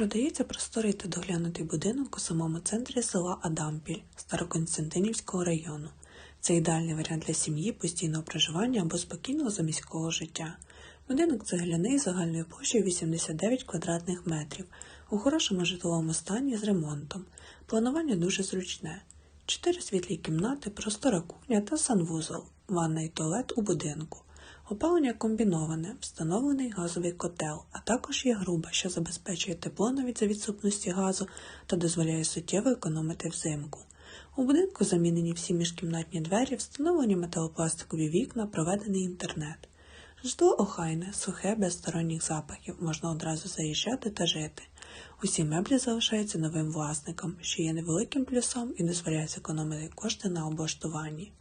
Продається просторий та доглянутий будинок у самому центрі села Адампіль Староконстантинівського району. Це ідеальний варіант для сім'ї, постійного проживання або спокійного заміського життя. Будинок цегляний загальною площею 89 квадратних метрів, у хорошому житловому стані з ремонтом. Планування дуже зручне. Чотири світлі кімнати, простора кухня та санвузол, ванна і туалет у будинку. Опалення комбіноване, встановлений газовий котел, а також є груба, що забезпечує тепло навіть за відсутності газу та дозволяє суттєво економити взимку. У будинку замінені всі міжкімнатні двері, встановлені металопластикові вікна, проведений інтернет. Житло охайне, сухе, без сторонніх запахів, можна одразу заїжджати та жити. Усі меблі залишаються новим власникам, що є невеликим плюсом і дозволяє зекономити кошти на облаштуванні.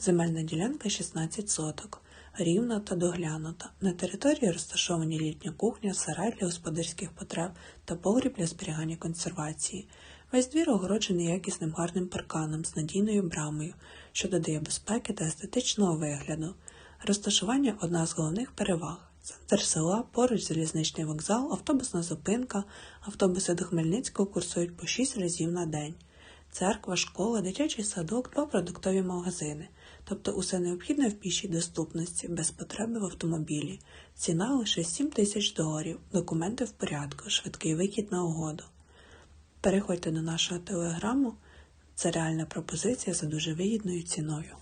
Земельна ділянка 16 соток, рівна та доглянута. На території розташовані літня кухня, сарай для господарських потреб та погріб для зберігання консервації. Весь двір огороджений якісним гарним парканом з надійною брамою, що додає безпеки та естетичного вигляду. Розташування одна з головних переваг. Центр села, поруч залізничний вокзал, автобусна зупинка, автобуси до Хмельницького курсують по 6 разів на день. Церква, школа, дитячий садок, два продуктові магазини. Тобто усе необхідне в пішій доступності, без потреби в автомобілі. Ціна лише 7 тисяч доларів, документи в порядку, швидкий вихід на угоду. Переходьте до нашого телеграму, це реальна пропозиція за дуже вигідною ціною.